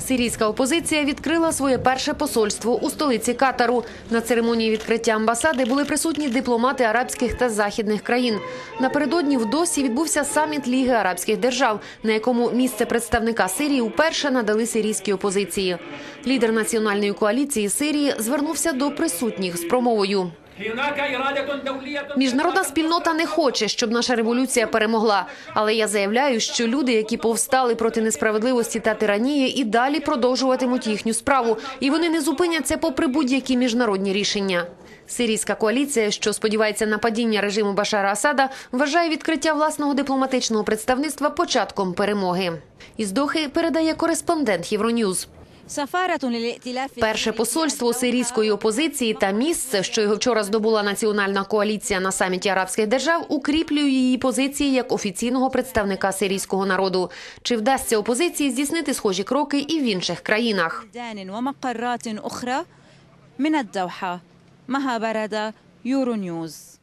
Сирійська опозиція відкрила своє перше посольство у столиці Катару. На церемонії відкриття амбасади були присутні дипломати арабських та західних країн. Напередодні в Досі відбувся саміт Ліги арабських держав, на якому місце представника Сирії вперше надали сирійській опозиції. Лідер національної коаліції Сирії звернувся до присутніх з промовою. Міжнародна спільнота не хоче, щоб наша революція перемогла. Але я заявляю, що люди, які повстали проти несправедливості та тиранії, і далі продовжуватимуть їхню справу, і вони не зупиняться попри будь-які міжнародні рішення. Сирійська коаліція, що сподівається на падіння режиму Башара Асада, вважає відкриття власного дипломатичного представництва початком перемоги. Із Дохи передає кореспондент Євроньюз. Перше посольство сирійської опозиції та місце, що його вчора здобула національна коаліція на саміті арабських держав, укріплює її позиції як офіційного представника сирійського народу. Чи вдасться опозиції здійснити схожі кроки і в інших країнах? Юроньюз.